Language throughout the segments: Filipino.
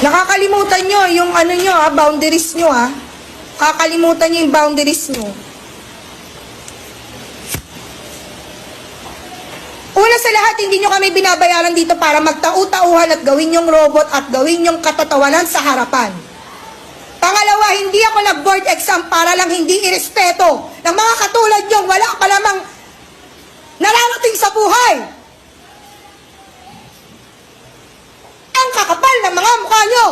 Nakakalimutan nyo yung ano nyo ha, boundaries nyo ha. Kakalimutan nyo yung boundaries nyo. Una sa lahat, hindi nyo kami binabayaran dito para magtau-tauhan at gawin yung robot at gawin yung katatawanan sa harapan. Pangalawa, hindi ako nag-board exam para lang hindi irespeto ng mga katulad nyo. Wala pa lamang nararating sa buhay. Kakapal ng mga mukha nyo.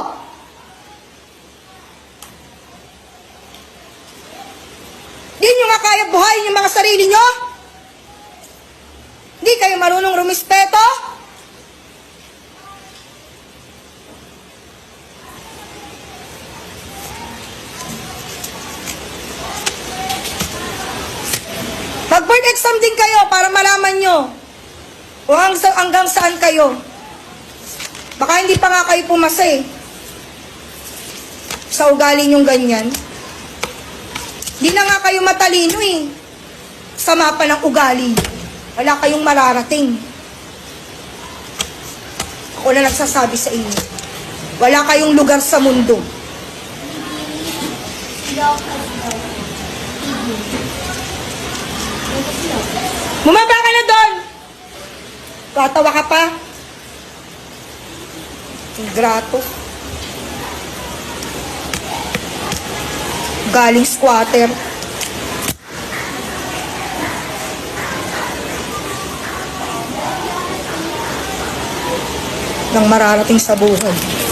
Di nyo nga kaya buhayin yung mga sarili nyo? Di kayo marunong rumispeto? Mag-board exam din kayo para malaman nyo hanggang, hanggang saan kayo. Baka hindi pa nga kayo pumasa eh. Sa ugali nyong ganyan. Di na nga kayo matalino eh. Sama pa ng ugali. Wala kayong mararating. Ako na nagsasabi sa inyo. Wala kayong lugar sa mundo. Bumaba ka na doon! Tatawa ka pa? Grato. Galing squatter. Nang mararating sa buhay.